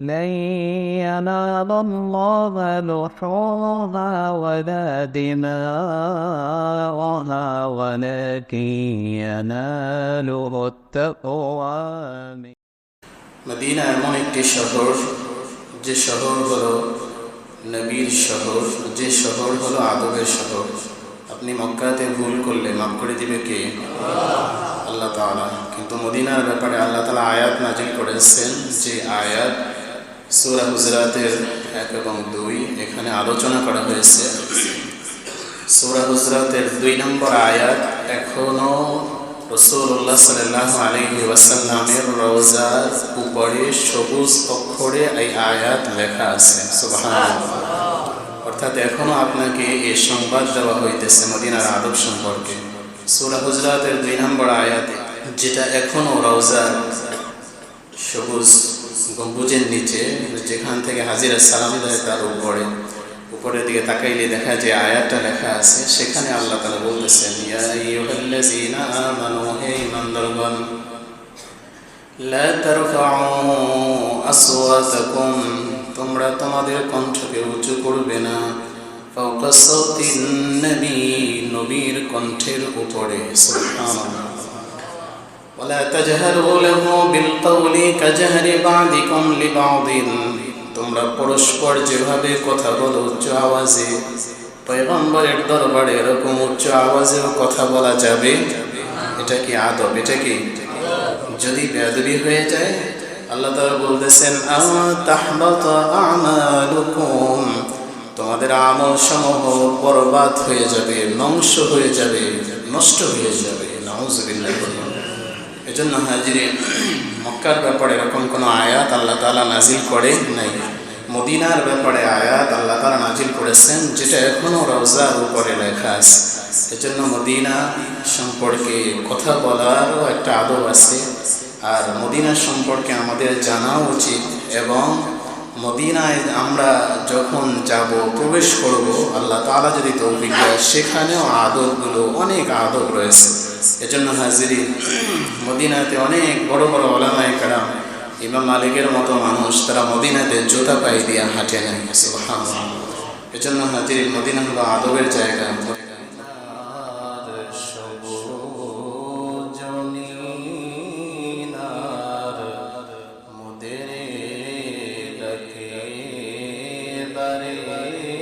لن ينال الله لحومها ولا دماؤها ولكن يناله التقوى منكم Medina এমন একটি শহর যে শহর হলো নবীর শহর যে শহর হলো আদবের শহর আপনি মক্কাতে ভুল করলে মাফ করে দিবে কে আল্লাহ তাআলা কিন্তু মদিনার ব্যাপারে আল্লাহ তাআলা আয়াত নাজিল করেছেন যে আয়াত সূরা হুজরাতের এক এবং দুই, এখানে আলোচনা করা হয়েছে। সূরা হুজরাতের দুই নম্বর আয়াত, এখনও রসুল্লাহ সাল্লাহ আলহি ওয়াসাল্লামের রোজার উপরে সবুজ অক্ষরে এই আয়াত লেখা আছে। অর্থাৎ এখনও আপনাকে এই সংবাদ দেওয়া হইতেছে মদিনার আদব সম্পর্কে। সূরা হুজরাতের দুই নম্বর আয়াতে, যেটা এখনও রওজার সবুজ গম্বুজের নিচে যেখান থেকে হাজিরা সালাম দেয় তার উপরে। উপরের দিকে তাকাইলে দেখা যে আয়াতটা লেখা আছে, সেখানে আল্লাহ তাআলা বলতেছেন তোমরা তোমাদের কণ্ঠকে উঁচু করবে না। নবীর কণ্ঠের উপরে, সুবহানাল্লাহ। ولا تجهروا له بالقول كجهر بعضكم لبعض তোমরা পরস্পর যেভাবে কথা বলো উচ্চ আওয়াজে পয়গম্বরের দরবারে এরকম উচ্চ আওয়াজেও কথা বলা যাবে এটা কি আদব এটা কি যদি বেয়াদবি হয়ে যায় আল্লাহ তাআলা বলতেছেন তাহবাত আমালুকুম তোমাদের আমল সমূহ বরবাদ হয়ে যাবে ধ্বংস হয়ে যাবে নষ্ট হয়ে যাবে নাউজুবিল্লাহ এজন্য হাজিরে মক্কার ব্যাপারে এরকম কোনো আয়াত আল্লাহ তালা নাজিল করে নাই। মদিনার ব্যাপারে আয়াত আল্লাহ তালা নাজিল করেছেন, যেটা এখনও রওজার উপরে লেখা আছে। এজন্য মদিনা সম্পর্কে কথা বলারও একটা আদব আছে। আর মদিনা সম্পর্কে আমাদের জানা উচিত এবং মদিনায় আমরা যখন যাব, প্রবেশ করব, আল্লাহ তালা যদি তৌফিক দেয়, সেখানেও আদবগুলো অনেক আদব রয়েছে। এজন্য হাজিরি মদিনাতে অনেক বড় বড় ওলামায় কারাম, ইমাম মালিকের মতো মানুষ, তারা মদিনাতে জুতা পাই দিয়া হাঁটে না এজন্য হাজির মদিনা হলো আদবের জায়গা Thank you.